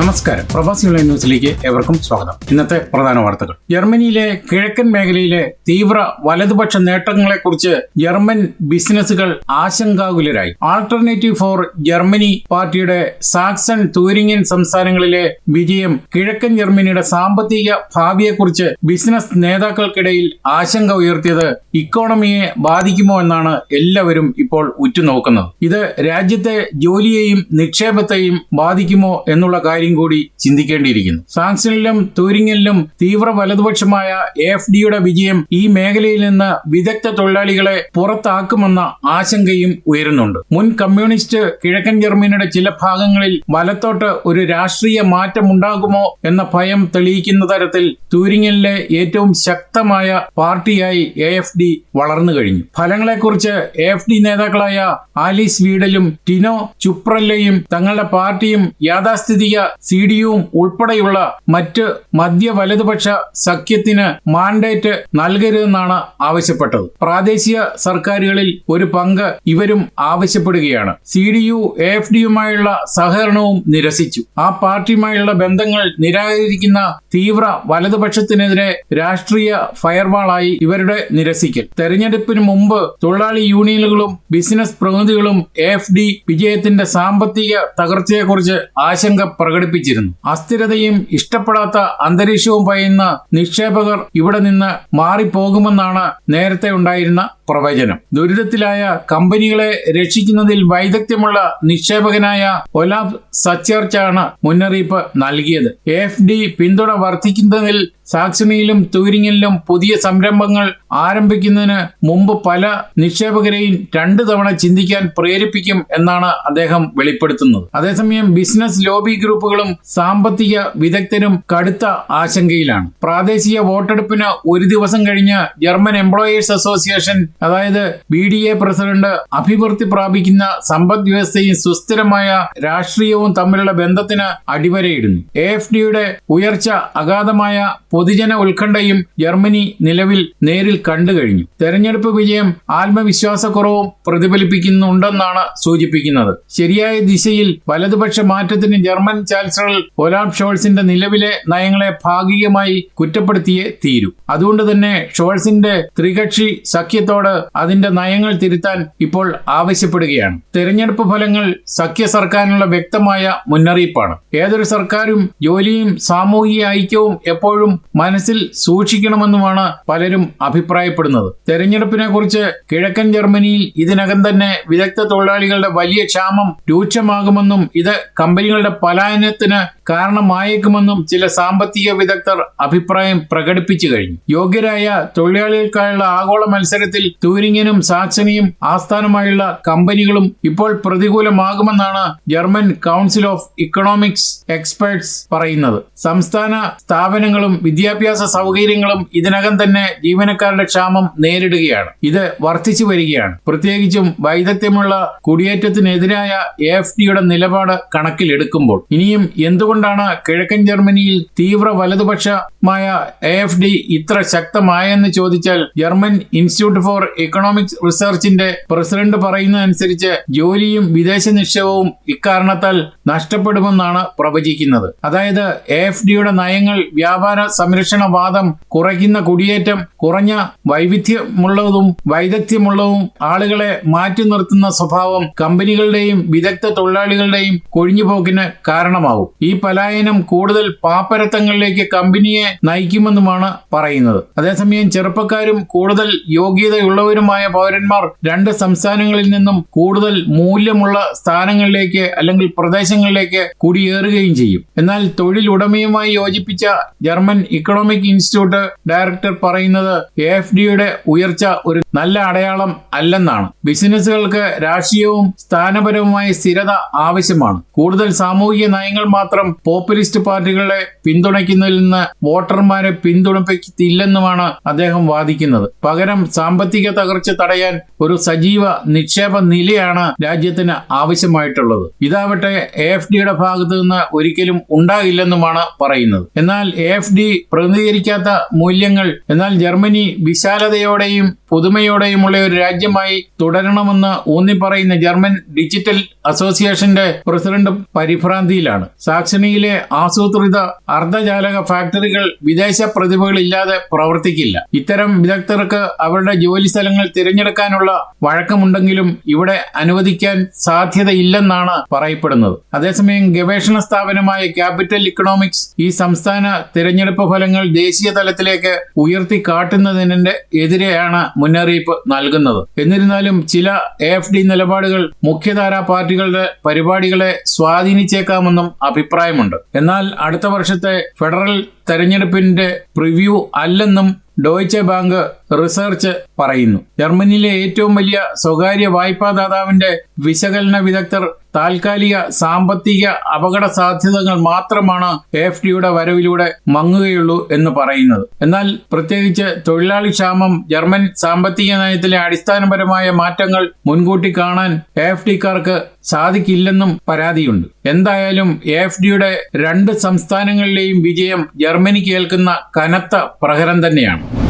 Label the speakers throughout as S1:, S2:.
S1: നമസ്കാരം. പ്രവാസി ഓൺലൈൻ ന്യൂസിലേക്ക് ഏവർക്കും സ്വാഗതം. ഇന്നത്തെ പ്രധാന വാർത്തകൾ. ജർമ്മനിയിലെ കിഴക്കൻ മേഖലയിലെ തീവ്ര വലതുപക്ഷ നേട്ടങ്ങളെക്കുറിച്ച് ജർമ്മൻ ബിസിനസ്സുകൾ ആശങ്കാകുലരായി. ആൾട്ടർനേറ്റീവ് ഫോർ ജർമ്മനി പാർട്ടിയുടെ സാക്സൺ തൂരിങ്ങൻ സംസ്ഥാനങ്ങളിലെ വിജയം കിഴക്കൻ ജർമ്മനിയുടെ സാമ്പത്തിക ഭാവിയെക്കുറിച്ച് ബിസിനസ് നേതാക്കൾക്കിടയിൽ ആശങ്ക ഉയർത്തിയത് ഇക്കോണമിയെ ബാധിക്കുമോ എന്നാണ് എല്ലാവരും ഇപ്പോൾ ഉറ്റുനോക്കുന്നത്. ഇത് രാജ്യത്തെ ജോലിയെയും നിക്ഷേപത്തെയും ബാധിക്കുമോ എന്നുള്ള കാര്യം കൂടി ചിന്തിക്കേണ്ടിയിരിക്കുന്നു. ഫ്രാൻസിലും തൂരിങ്ങിലും തീവ്ര വലതുപക്ഷമായ എഫ് ഡിയുടെ വിജയം ഈ മേഖലയിൽ നിന്ന് വിദഗ്ധ തൊഴിലാളികളെ പുറത്താക്കുമെന്ന ആശങ്കയും ഉയരുന്നുണ്ട്. മുൻ കമ്മ്യൂണിസ്റ്റ് കിഴക്കൻ ജർമ്മനിയുടെ ചില ഭാഗങ്ങളിൽ വലത്തോട്ട് ഒരു രാഷ്ട്രീയ മാറ്റം ഉണ്ടാകുമോ എന്ന ഭയം തെളിയിക്കുന്ന തരത്തിൽ തൂരിങ്ങിലെ ഏറ്റവും ശക്തമായ പാർട്ടിയായി എ എഫ് ഡി വളർന്നു കഴിഞ്ഞു. ഫലങ്ങളെക്കുറിച്ച് എ എഫ് ഡി നേതാക്കളായ ആലീസ് വീഡലും ടിനോ ചുപ്രല്ലയും തങ്ങളുടെ പാർട്ടിയും യാഥാസ്ഥിതിക സി ഡി യുവും ഉൾപ്പെടെയുള്ള മറ്റ് മധ്യ വലതുപക്ഷ സഖ്യത്തിന് മാൻഡേറ്റ് നൽകരുതെന്നാണ് ആവശ്യപ്പെട്ടത്. പ്രാദേശിക സർക്കാരുകളിൽ ഒരു പങ്ക് ഇവരും ആവശ്യപ്പെടുകയാണ്. സി ഡി യു എഫ് ഡിയുമായുള്ള സഹകരണവും നിരസിച്ചു. ആ പാർട്ടിയുമായുള്ള ബന്ധങ്ങൾ നിരാകരിക്കുന്ന തീവ്ര വലതുപക്ഷത്തിനെതിരെ രാഷ്ട്രീയ ഫയർവാളായി ഇവരുടെ നിരസിക്കൽ. തെരഞ്ഞെടുപ്പിന് മുമ്പ് തൊഴിലാളി യൂണിയനുകളും ബിസിനസ് പ്രതിനിധികളും എഫ് ഡി വിജയത്തിന്റെ സാമ്പത്തിക തകർച്ചയെക്കുറിച്ച് ആശങ്ക പ്രകടിപ്പിച്ചിരുന്നു അസ്ഥിരതയും ഇഷ്ടപ്പെടാത്ത അന്തരീക്ഷവും പയുന്ന നിക്ഷേപകർ ഇവിടെ നിന്ന് മാറിപ്പോകുമെന്നാണ് നേരത്തെ ഉണ്ടായിരുന്ന പ്രവചനം. ദുരിതത്തിലായ കമ്പനികളെ രക്ഷിക്കുന്നതിൽ വൈദഗ്ധ്യമുള്ള നിക്ഷേപകനായ ഒലാബ് സച്ചേർച്ചാണ് മുന്നറിയിപ്പ് നൽകിയത്. എഫ് ഡി പിന്തുണ വർദ്ധിക്കുന്നതിൽ സാക്സണിയിലും തൂരിങ്ങിലും പുതിയ സംരംഭങ്ങൾ ആരംഭിക്കുന്നതിന് മുമ്പ് പല നിക്ഷേപകരെയും രണ്ടു തവണ ചിന്തിക്കാൻ പ്രേരിപ്പിക്കും എന്നാണ് അദ്ദേഹം വെളിപ്പെടുത്തുന്നത്. അതേസമയം ബിസിനസ് ലോബി ഗ്രൂപ്പുകളും സാമ്പത്തിക വിദഗ്ധരും കടുത്ത ആശങ്കയിലാണ്. പ്രാദേശിക വോട്ടെടുപ്പിന് ഒരു ദിവസം കഴിഞ്ഞ് ജർമ്മൻ എംപ്ലോയേഴ്സ് അസോസിയേഷൻ അതായത് ബി ഡി എ പ്രസിഡന്റ് അഭിവൃദ്ധി പ്രാപിക്കുന്ന സമ്പദ് വ്യവസ്ഥയും സുസ്ഥിരമായ രാഷ്ട്രീയവും തമ്മിലുള്ള ബന്ധത്തിന് അടിവരയിടുന്നു. എ എഫ് ഡിയുടെ ഉയർച്ച അഗാധമായ പൊതുജന ഉത്കണ്ഠയും ജർമ്മനി നിലവിൽ നേരിൽ കണ്ടു കഴിഞ്ഞു. തെരഞ്ഞെടുപ്പ് വിജയം ആത്മവിശ്വാസക്കുറവും പ്രതിഫലിപ്പിക്കുന്നുണ്ടെന്നാണ് സൂചിപ്പിക്കുന്നത്. ശരിയായ ദിശയിൽ വലതുപക്ഷ മാറ്റത്തിന് ജർമ്മൻ ചാൻസലർ ഒലാബ് ഷോൾസിന്റെ നിലവിലെ നയങ്ങളെ ഭാഗികമായി കുറ്റപ്പെടുത്തിയേ തീരൂ. അതുകൊണ്ട് തന്നെ ഷോൾസിന്റെ ത്രികക്ഷി സഖ്യത്തോട് അതിന്റെ നയങ്ങൾ തിരുത്താൻ ഇപ്പോൾ ആവശ്യപ്പെടുകയാണ്. തെരഞ്ഞെടുപ്പ് ഫലങ്ങൾ സഖ്യ സർക്കാരിനുള്ള വ്യക്തമായ മുന്നറിയിപ്പാണ്. ഏതൊരു സർക്കാരും ജോലിയും സാമൂഹിക ഐക്യവും എപ്പോഴും മനസ്സിൽ സൂക്ഷിക്കണമെന്നുമാണ് പലരും അഭിപ്രായപ്പെടുന്നത്. തെരഞ്ഞെടുപ്പിനെ കുറിച്ച് കിഴക്കൻ ജർമ്മനിയിൽ ഇതിനകം തന്നെ വിദഗ്ധ തൊഴിലാളികളുടെ വലിയ ക്ഷാമം രൂക്ഷമാകുമെന്നും ഇത് കമ്പനികളുടെ പലായനത്തിന് കാരണമായേക്കുമെന്നും ചില സാമ്പത്തിക വിദഗ്ധർ അഭിപ്രായം പ്രകടിപ്പിച്ചു കഴിഞ്ഞു. യോഗ്യരായ തൊഴിലാളികൾക്കായുള്ള ആഗോള മത്സരത്തിൽ തൂരിങ്ങിനും സാക്സണിയും ആസ്ഥാനമായുള്ള കമ്പനികളും ഇപ്പോൾ പ്രതികൂലമാകുമെന്നാണ് German council of economics experts പറയുന്നത്. സംസ്ഥാന സ്ഥാപനങ്ങളും വിദ്യാഭ്യാസ സൗകര്യങ്ങളും ഇതിനകം തന്നെ ജീവനക്കാരുടെ ക്ഷാമം നേരിടുകയാണ്. ഇത് വർദ്ധിച്ചു വരികയാണ്. പ്രത്യേകിച്ചും വൈദഗ്ധ്യമുള്ള കുടിയേറ്റത്തിനെതിരായ എഫ് ഡിയുടെ നിലപാട് കണക്കിലെടുക്കുമ്പോൾ. ഇനിയും എന്തുകൊണ്ടാണ് കിഴക്കൻ ജർമ്മനിയിൽ തീവ്ര വലതുപക്ഷമായ എഫ് ഡി ഇത്ര ശക്തമായെന്ന് ചോദിച്ചാൽ ജർമ്മൻ ഇൻസ്റ്റിറ്റ്യൂട്ട് ഫോർ ഇക്കണോമിക്സ് റിസർച്ചിന്റെ പ്രസിഡന്റ് പറയുന്നതനുസരിച്ച് ജോലിയും വിദേശ നിക്ഷേപവും ഇക്കാരണത്താൽ നഷ്ടപ്പെടുമെന്നാണ് പ്രവചിക്കുന്നത്. അതായത് എഫ് ഡിയുടെ നയങ്ങൾ വ്യാപാര സംരക്ഷണവാദം കുറയ്ക്കുന്ന കുടിയേറ്റം കുറഞ്ഞ വൈവിധ്യമുള്ളതും വൈദഗ്ധ്യമുള്ളതും ആളുകളെ മാറ്റി നിർത്തുന്ന സ്വഭാവം കമ്പനികളുടെയും വിദഗ്ധ തൊഴിലാളികളുടെയും കൊഴിഞ്ഞുപോക്കിന് കാരണമാകും. ഈ പലായനം കൂടുതൽ പാപ്പരത്തങ്ങളിലേക്ക് കമ്പനിയെ നയിക്കുമെന്നുമാണ് പറയുന്നത്. അതേസമയം ചെറുപ്പക്കാരും കൂടുതൽ യോഗ്യതയുള്ളവരുമായ പൗരന്മാർ രണ്ട് സംസ്ഥാനങ്ങളിൽ നിന്നും കൂടുതൽ മൂല്യമുള്ള സ്ഥാനങ്ങളിലേക്ക് അല്ലെങ്കിൽ പ്രദേശങ്ങളിലേക്ക് കുടിയേറുകയും ചെയ്യും. എന്നാൽ തൊഴിൽ ഉടമയുമായി യോജിപ്പിച്ച ജർമ്മൻ ഇക്കണോമിക് ഇൻസ്റ്റിറ്റ്യൂട്ട് ഡയറക്ടർ പറയുന്നത് എ എഫ് ഡിയുടെ ഉയർച്ച ഒരു നല്ല അടയാളം അല്ലെന്നാണ്. ബിസിനസ്സുകൾക്ക് രാഷ്ട്രീയവും സ്ഥാനപരവുമായ സ്ഥിരത ആവശ്യമാണ്. കൂടുതൽ സാമൂഹിക നയങ്ങൾ മാത്രം പോപ്പുലിസ്റ്റ് പാർട്ടികളെ പിന്തുണയ്ക്കുന്നതിൽ നിന്ന് വോട്ടർമാരെ പിന്തുണപ്പിക്കില്ലെന്നുമാണ് അദ്ദേഹം വാദിക്കുന്നത്. പകരം സാമ്പത്തിക തകർച്ച തടയാൻ ഒരു സജീവ നിക്ഷേപ നിലയാണ് രാജ്യത്തിന് ആവശ്യമായിട്ടുള്ളത്. ഇതാവട്ടെ എ എഫ് ഡിയുടെ ഭാഗത്തു നിന്ന് ഒരിക്കലും ഉണ്ടാകില്ലെന്നുമാണ് പറയുന്നത്. എന്നാൽ എ എഫ് ഡി പ്രതിനിധീകരിക്കാത്ത മൂല്യങ്ങൾ എന്നാൽ ജർമ്മനി വിശാലതയോടെയും പുതുമയോടെയുമുള്ള ഒരു രാജ്യമായി തുടരണമെന്ന് ഊന്നിപ്പറയുന്ന ജർമ്മൻ ഡിജിറ്റൽ അസോസിയേഷന്റെ പ്രസിഡന്റ് പരിഭ്രാന്തിയിലാണ്. സാക്സണിയിലെ ആസൂത്രിത അർദ്ധചാലക ഫാക്ടറികൾ വിദേശ പ്രതിഭകളില്ലാതെ പ്രവർത്തിക്കില്ല. ഇത്തരം വിദഗ്ധർക്ക് അവരുടെ ജോലി സ്ഥലങ്ങൾ തിരഞ്ഞെടുക്കാനുള്ള വഴക്കമുണ്ടെങ്കിലും ഇവിടെ അനുവദിക്കാൻ സാധ്യതയില്ലെന്നാണ് പറയപ്പെടുന്നത്. അതേസമയം ഗവേഷണ സ്ഥാപനമായ ക്യാപിറ്റൽ ഇക്കണോമിക്സ് ഈ സംസ്ഥാന തിരഞ്ഞെടുപ്പ് ഫലങ്ങൾ ദേശീയ തലത്തിലേക്ക് ഉയർത്തി കാട്ടുന്നതിന്റെ എതിരെയാണ് മുന്നറിയിപ്പ് നൽകുന്നത്. എന്നിരുന്നാലും ചില എ എഫ് ഡി നിലപാടുകൾ മുഖ്യധാരാ പാർട്ടികളുടെ പരിപാടികളെ സ്വാധീനിച്ചേക്കാമെന്നും അഭിപ്രായമുണ്ട്. എന്നാൽ അടുത്ത വർഷത്തെ ഫെഡറൽ തെരഞ്ഞെടുപ്പിന്റെ പ്രിവ്യൂ അല്ലെന്നും ഡോയ്ച്ചെ ബാങ്ക് റിസർച്ച് പറയുന്നു. ജർമ്മനിയിലെ ഏറ്റവും വലിയ സ്വകാര്യ വായ്പാദാതാവിന്റെ വിശകലന വിദഗ്ധർ താൽക്കാലിക സാമ്പത്തിക അപകട സാധ്യതകൾ മാത്രമാണ് എഫ് ഡിയുടെ വരവിലൂടെ മങ്ങുകയുള്ളൂ എന്ന് പറയുന്നത്. എന്നാൽ പ്രത്യേകിച്ച് തൊഴിലാളി ക്ഷാമം ജർമ്മൻ സാമ്പത്തിക നയത്തിലെ അടിസ്ഥാനപരമായ മാറ്റങ്ങൾ മുൻകൂട്ടി കാണാൻ എഫ് ഡിക്കാർക്ക് സാധിക്കില്ലെന്നും പരാതിയുണ്ട്. എന്തായാലും എഫ് ഡിയുടെ രണ്ട് സംസ്ഥാനങ്ങളിലെയും വിജയം ജർമ്മനി കേൾക്കുന്ന കനത്ത പ്രഹരം തന്നെയാണ്.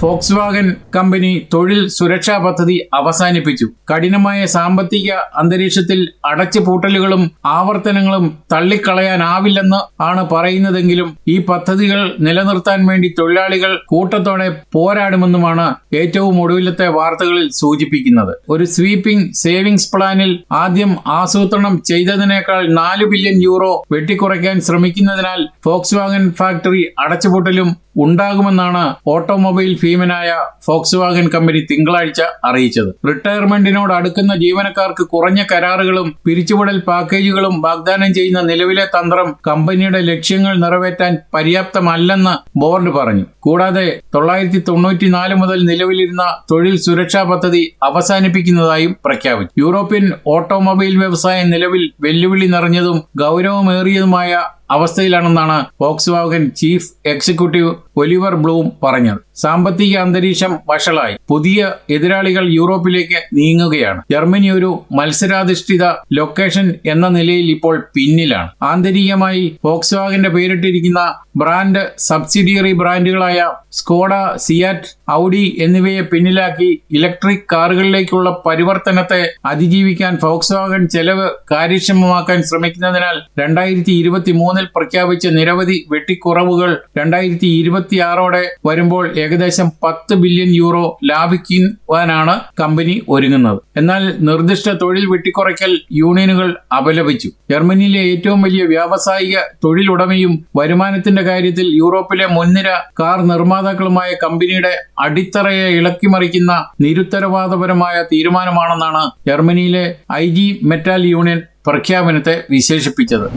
S1: ഫോക്സ് വാഗൻ കമ്പനി തൊഴിൽ സുരക്ഷാ പദ്ധതി അവസാനിപ്പിച്ചു. കഠിനമായ സാമ്പത്തിക അന്തരീക്ഷത്തിൽ അടച്ചുപൂട്ടലുകളും ആവർത്തനങ്ങളും തള്ളിക്കളയാനാവില്ലെന്ന് ആണ് പറയുന്നതെങ്കിലും ഈ പദ്ധതികൾ നിലനിർത്താൻ വേണ്ടി തൊഴിലാളികൾ കൂട്ടത്തോടെ പോരാടുമെന്നുമാണ് ഏറ്റവും ഒടുവിലത്തെ വാർത്തകളിൽ സൂചിപ്പിക്കുന്നത്. ഒരു സ്വീപ്പിംഗ് സേവിങ്സ് പ്ലാനിൽ ആദ്യം ആസൂത്രണം ചെയ്തതിനേക്കാൾ നാല് ബില്യൺ യൂറോ വെട്ടിക്കുറയ്ക്കാൻ ശ്രമിക്കുന്നതിനാൽ ഫോക്സ് വാഗൻ ഫാക്ടറി അടച്ചുപൂട്ടലും ഉണ്ടാകുമെന്നാണ് ഓട്ടോമൊബൈൽ ഭീമനായ ഫോക്സ് വാഗൻ കമ്പനി തിങ്കളാഴ്ച അറിയിച്ചത്. റിട്ടയർമെന്റിനോട് അടുക്കുന്ന ജീവനക്കാർക്ക് കുറഞ്ഞ കരാറുകളും പിരിച്ചുവിടൽ പാക്കേജുകളും വാഗ്ദാനം ചെയ്യുന്ന നിലവിലെ തന്ത്രം കമ്പനിയുടെ ലക്ഷ്യങ്ങൾ നിറവേറ്റാൻ പര്യാപ്തമല്ലെന്ന് ബോർഡ് പറഞ്ഞു. കൂടാതെ തൊള്ളായിരത്തി തൊണ്ണൂറ്റിനാല് മുതൽ നിലവിലിരുന്ന തൊഴിൽ സുരക്ഷാ പദ്ധതി അവസാനിപ്പിക്കുന്നതായും പ്രഖ്യാപിച്ചു. യൂറോപ്യൻ ഓട്ടോമൊബൈൽ വ്യവസായം നിലവിൽ വെല്ലുവിളി നിറഞ്ഞതും ഗൗരവമേറിയതുമായ അവസ്ഥയിലാണെന്നാണ് Volkswagen chief executive Oliver Blume പറഞ്ഞത്. സാമ്പത്തിക അന്തരീക്ഷം വഷളായി. പുതിയ എതിരാളികൾ യൂറോപ്പിലേക്ക് നീങ്ങുകയാണ്. ജർമ്മനി ഒരു മത്സരാധിഷ്ഠിത ലൊക്കേഷൻ എന്ന നിലയിൽ ഇപ്പോൾ പിന്നിലാണ്. ആന്തരികമായി ഫോക്സ്വാഗന്റെ പേരിട്ടിരിക്കുന്ന ബ്രാൻഡ് സബ്സിഡിയറി ബ്രാൻഡുകളായ സ്കോഡ സിയാറ്റ് ഔഡി എന്നിവയെ പിന്നിലാക്കി ഇലക്ട്രിക് കാറുകളിലേക്കുള്ള പരിവർത്തനത്തെ അതിജീവിക്കാൻ ഫോക്സ് വാഗൻ ചെലവ് കാര്യക്ഷമമാക്കാൻ ശ്രമിക്കുന്നതിനാൽ രണ്ടായിരത്തി ഇരുപത്തി മൂന്നിൽ പ്രഖ്യാപിച്ച നിരവധി വെട്ടിക്കുറവുകൾ രണ്ടായിരത്തി ഇരുപത്തിയാറോടെ വരുമ്പോൾ ഏകദേശം പത്ത് ബില്യൺ യൂറോ ലാഭിക്കുവാനാണ് കമ്പനി ഒരുങ്ങുന്നത്. എന്നാൽ നിർദ്ദിഷ്ട തൊഴിൽ വെട്ടിക്കുറയ്ക്കൽ യൂണിയനുകൾ അപലപിച്ചു. ജർമ്മനിയിലെ ഏറ്റവും വലിയ വ്യാവസായിക തൊഴിലുടമയും വരുമാനത്തിന്റെ കാര്യത്തിൽ യൂറോപ്പിലെ മുൻനിര കാർ നിർമ്മാതാക്കളുമായ കമ്പനിയുടെ അടിത്തറയെ ഇളക്കിമറിക്കുന്ന നിരുത്തരവാദപരമായ തീരുമാനമാണെന്നാണ് ജർമ്മനിയിലെ ഐ ജി മെറ്റാൽ യൂണിയൻ പ്രഖ്യാപനത്തെ വിശേഷിപ്പിച്ചത്.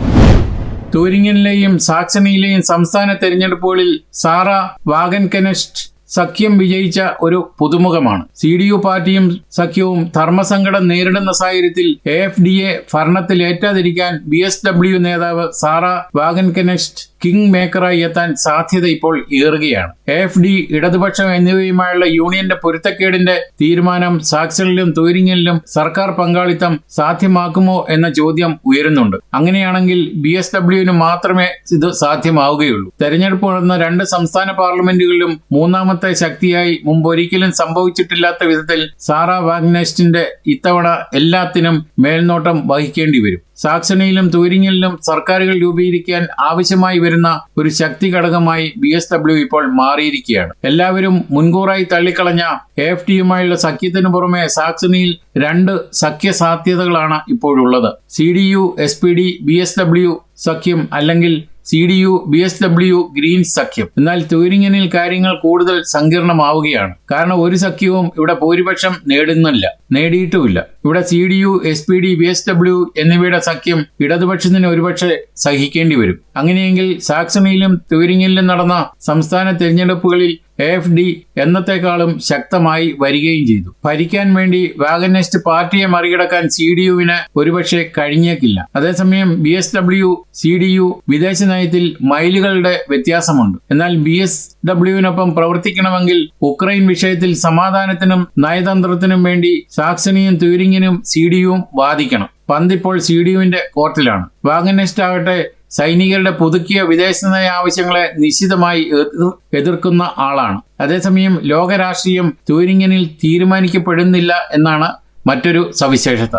S1: തൂരിങ്ങനിലെയും സാക്സണിയിലെയും സംസ്ഥാന തെരഞ്ഞെടുപ്പുകളിൽ സാറ വാഗൻകെനസ്റ്റ് സഖ്യം വിജയിച്ച ഒരു പുതുമുഖമാണ്. സി ഡി യു പാർട്ടിയും സഖ്യവും ധർമ്മസങ്കടം നേരിടുന്ന സാഹചര്യത്തിൽ എ എഫ് ഡി എ ഭരണത്തിൽ ഏറ്റാതിരിക്കാൻ ബി എസ് ഡബ്ല്യു നേതാവ് സാറ വാഗൻകെനസ്റ്റ് കിങ് മേക്കറായി എത്താൻ സാധ്യത ഇപ്പോൾ ഏറുകയാണ്. എഫ് ഡി ഇടതുപക്ഷം എന്നിവയുമായുള്ള യൂണിയന്റെ പൊരുത്തക്കേടിന്റെ തീരുമാനം സാക്സണിലും തൂരിങ്ങിലും സർക്കാർ പങ്കാളിത്തം സാധ്യമാക്കുമോ എന്ന ചോദ്യം ഉയരുന്നുണ്ട്. അങ്ങനെയാണെങ്കിൽ ബി എസ് ഡബ്ല്യുവിന് മാത്രമേ ഇത് സാധ്യമാവുകയുള്ളൂ. തെരഞ്ഞെടുപ്പ് നടന്ന രണ്ട് സംസ്ഥാന പാർലമെന്റുകളിലും മൂന്നാമത്തെ ശക്തിയായി മുമ്പൊരിക്കലും സംഭവിച്ചിട്ടില്ലാത്ത വിധത്തിൽ സാറ വാഗ്നസ്റ്റിന്റെ ഇത്തവണ എല്ലാത്തിനും മേൽനോട്ടം വഹിക്കേണ്ടി വരും. സാക്സണിയിലും തൂരിങ്ങിലും സർക്കാരുകൾ രൂപീകരിക്കാൻ ആവശ്യമായി വരുന്ന ഒരു ശക്തി ഘടകമായി ബി എസ് ഡബ്ല്യു ഇപ്പോൾ മാറിയിരിക്കുകയാണ്. എല്ലാവരും മുൻകൂറായി തള്ളിക്കളഞ്ഞ എഫ് ടിയുമായുള്ള സഖ്യത്തിനു പുറമെ സാക്സണിയിൽ രണ്ട് സഖ്യ സാധ്യതകളാണ് ഇപ്പോഴുള്ളത്. C D U S P D B S W സഖ്യം അല്ലെങ്കിൽ C D U B S W green സഖ്യം എന്നാൽ തൂരിങ്ങനിൽ കാര്യങ്ങൾ കൂടുതൽ സങ്കീർണമാവുകയാണ്. കാരണം ഒരു സഖ്യവും ഇവിടെ ഭൂരിപക്ഷം നേടുന്നില്ല നേടിയിട്ടുമില്ല. ഇവിടെ C D U S P D B S W എന്നിവയുടെ സഖ്യം ഇടതുപക്ഷത്തിന് ഒരുപക്ഷെ സഹിക്കേണ്ടി വരും. അങ്ങനെയെങ്കിൽ സാക്സണിയിലും തൂരിങ്ങനിലും നടന്ന സംസ്ഥാന തെരഞ്ഞെടുപ്പുകളിൽ എഫ് ഡി എന്നത്തെക്കാളും ശക്തമായി വരികയും ചെയ്തു. ഭരിക്കാൻ വേണ്ടി വാഗനിസ്റ്റ് പാർട്ടിയെ മറികടക്കാൻ സി ഡി യുവിന് ഒരുപക്ഷെ കഴിഞ്ഞേക്കില്ല. അതേസമയം B S W C D U വിദേശ നയത്തിൽ മൈലുകളുടെ വ്യത്യാസമുണ്ട്. എന്നാൽ ബി എസ് ഡബ്ല്യുവിനൊപ്പം പ്രവർത്തിക്കണമെങ്കിൽ ഉക്രൈൻ വിഷയത്തിൽ സമാധാനത്തിനും നയതന്ത്രത്തിനും വേണ്ടി സാക്സണിയും തൂരിങ്ങിനും സി ഡി യുവും വാദിക്കണം. പന്തിപ്പോൾ സി ഡി യുവിന്റെ കോർട്ടിലാണ്. വാഗനിസ്റ്റ് ആകട്ടെ സൈനികരുടെ പുതുക്കിയ വിദേശനയ ആവശ്യങ്ങളെ നിശ്ചിതമായി എതിർക്കുന്ന ആളാണ്. അതേസമയം ലോകരാഷ്ട്രീയം ട്യൂരിങ്ങനിൽ തീരുമാനിക്കപ്പെടുന്നില്ല എന്നാണ് മറ്റൊരു സവിശേഷത.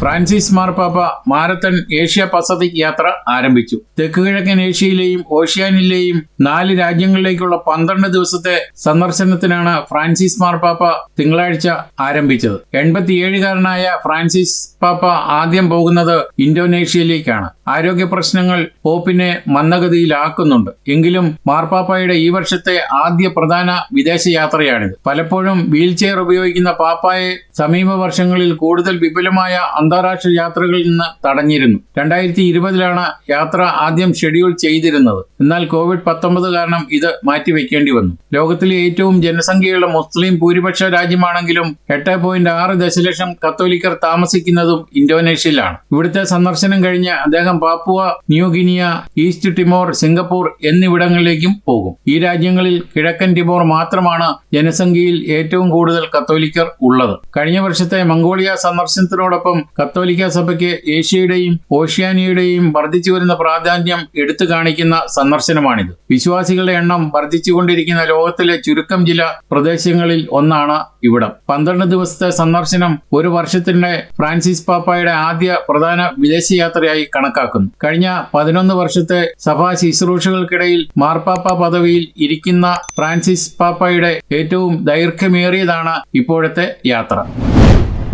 S1: ഫ്രാൻസിസ് മാർപ്പാപ്പ മാരത്തൺ ഏഷ്യ പസഫിക് യാത്ര ആരംഭിച്ചു. തെക്കുകിഴക്കൻ ഏഷ്യയിലെയും ഓഷ്യാനിലെയും നാല് രാജ്യങ്ങളിലേക്കുള്ള പന്ത്രണ്ട് ദിവസത്തെ സന്ദർശനത്തിനാണ് ഫ്രാൻസിസ് മാർപ്പാപ്പ തിങ്കളാഴ്ച ആരംഭിച്ചത്. എൺപത്തിയേഴുകാരനായ ഫ്രാൻസിസ് പാപ്പ ആദ്യം പോകുന്നത് ഇന്തോനേഷ്യയിലേക്കാണ്. ആരോഗ്യ പ്രശ്നങ്ങൾ പോപ്പിനെ മന്ദഗതിയിലാക്കുന്നുണ്ട്. എങ്കിലും മാർപ്പാപ്പയുടെ ഈ വർഷത്തെ ആദ്യ പ്രധാന വിദേശ യാത്രയാണിത്. പലപ്പോഴും വീൽ ചെയർ ഉപയോഗിക്കുന്ന പാപ്പായെ സമീപ വർഷങ്ങളിൽ കൂടുതൽ വിപുലമായ അന്താരാഷ്ട്ര യാത്രകളിൽ നിന്ന് തടഞ്ഞിരുന്നു. രണ്ടായിരത്തി ഇരുപതിലാണ് യാത്ര ആദ്യം ഷെഡ്യൂൾ ചെയ്തിരുന്നത്. എന്നാൽ കോവിഡ് പത്തൊമ്പത് കാരണം ഇത് മാറ്റിവെക്കേണ്ടി വന്നു. ലോകത്തിലെ ഏറ്റവും ജനസംഖ്യയുള്ള മുസ്ലിം ഭൂരിപക്ഷ രാജ്യമാണെങ്കിലും എട്ട് പോയിന്റ് ആറ് ദശലക്ഷം കത്തോലിക്കർ താമസിക്കുന്നതും ഇന്തോനേഷ്യയിലാണ്. ഇവിടുത്തെ സന്ദർശനം കഴിഞ്ഞ് അദ്ദേഹം Papua New Guinea East Timor Singapore എന്നിവിടങ്ങളിലേക്കും പോകും. ഈ രാജ്യങ്ങളിൽ കിഴക്കൻ ടിമോർ മാത്രമാണ് ജനസംഖ്യയിൽ ഏറ്റവും കൂടുതൽ കത്തോലിക്കർ ഉള്ളത്. കഴിഞ്ഞ വർഷത്തെ മംഗോളിയ സന്ദർശനത്തിനോടൊപ്പം കത്തോലിക്ക സഭയ്ക്ക് ഏഷ്യയുടെയും ഓഷ്യാനിയയുടെയും വർദ്ധിച്ചു വരുന്ന പ്രാധാന്യം എടുത്തു കാണിക്കുന്ന സന്ദർശനമാണിത്. വിശ്വാസികളുടെ എണ്ണം വർദ്ധിച്ചുകൊണ്ടിരിക്കുന്ന ലോകത്തിലെ ചുരുക്കം ചില പ്രദേശങ്ങളിൽ ഒന്നാണ് ഇവിടം. പന്ത്രണ്ട് ദിവസത്തെ സന്ദർശനം ഒരു വർഷത്തിനിടെ ഫ്രാൻസിസ് പാപ്പായുടെ ആദ്യ പ്രധാന വിദേശയാത്രയായി കണക്കാക്കുന്നു കഴിഞ്ഞ പതിനൊന്ന് വർഷത്തെ സഭാ ശുശ്രൂഷകൾക്കിടയിൽ മാർപ്പാപ്പ പദവിയിൽ ഇരിക്കുന്ന ഫ്രാൻസിസ് പാപ്പയുടെ ഏറ്റവും ദൈർഘ്യമേറിയതാണ് ഇപ്പോഴത്തെ യാത്ര.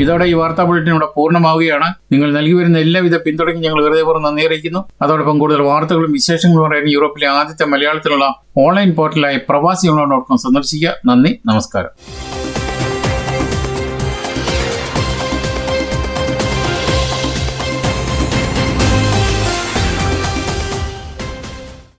S1: ഇതോടെ ഈ വാർത്താ ബുള്ളറ്റിൻ ഇവിടെ പൂർണമാവുകയാണ്. നിങ്ങൾ നൽകി വരുന്ന എല്ലാവിധ പിന്തുണയ്ക്കും ഞങ്ങൾ പൂർണ നന്ദി അറിയിക്കുന്നു. അതോടൊപ്പം കൂടുതൽ വാർത്തകളും വിശേഷങ്ങളും അറിയാൻ യൂറോപ്പിലെ ആദ്യത്തെ മലയാളത്തിലുള്ള ഓൺലൈൻ പോർട്ടലായ പ്രവാസി ഓൺലൈൻ ഡോട്ട് കോം സന്ദർശിക്കുക. നന്ദി നമസ്കാരം.